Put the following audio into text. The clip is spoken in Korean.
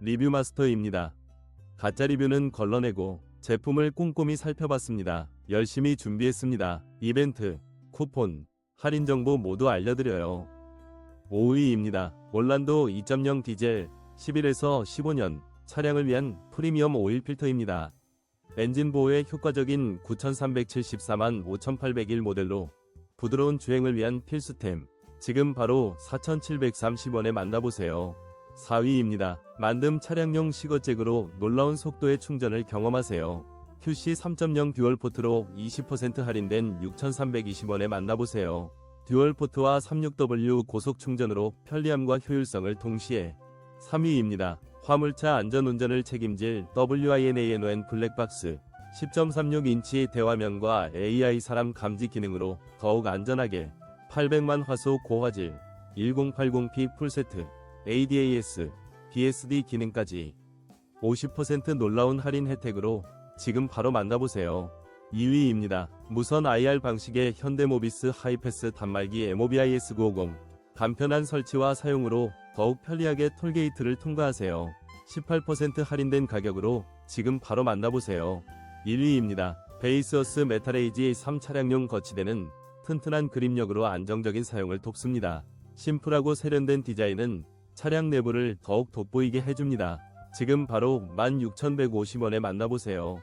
리뷰 마스터입니다. 가짜 리뷰는 걸러내고 제품을 꼼꼼히 살펴봤습니다. 열심히 준비했습니다. 이벤트, 쿠폰, 할인 정보 모두 알려드려요. 5위입니다. 올란도 2.0 디젤 11에서 15년 차량을 위한 프리미엄 오일 필터입니다. 엔진 보호에 효과적인 9374만 5801 모델로 부드러운 주행을 위한 필수템. 지금 바로 4730원에 만나보세요. 4위입니다. 만듦 차량용 시거잭으로 놀라운 속도의 충전을 경험하세요. QC 3.0 듀얼 포트로 20% 할인된 6,320원에 만나보세요. 듀얼 포트와 36W 고속 충전으로 편리함과 효율성을 동시에 3위입니다. 화물차 안전운전을 책임질 WINANON 블랙박스 10.36인치 대화면과 AI 사람 감지 기능으로 더욱 안전하게 800만 화소 고화질 1080p 풀세트 ADAS, BSD 기능까지 50% 놀라운 할인 혜택으로 지금 바로 만나보세요. 2위입니다. 무선 IR 방식의 현대모비스 하이패스 단말기 MOBIS 950 간편한 설치와 사용으로 더욱 편리하게 톨게이트를 통과하세요. 18% 할인된 가격으로 지금 바로 만나보세요. 1위입니다. 베이스어스 메탈에이지 3 차량용 거치대는 튼튼한 그립력으로 안정적인 사용을 돕습니다. 심플하고 세련된 디자인은 차량 내부를 더욱 돋보이게 해줍니다. 지금 바로 16,150원에 만나보세요.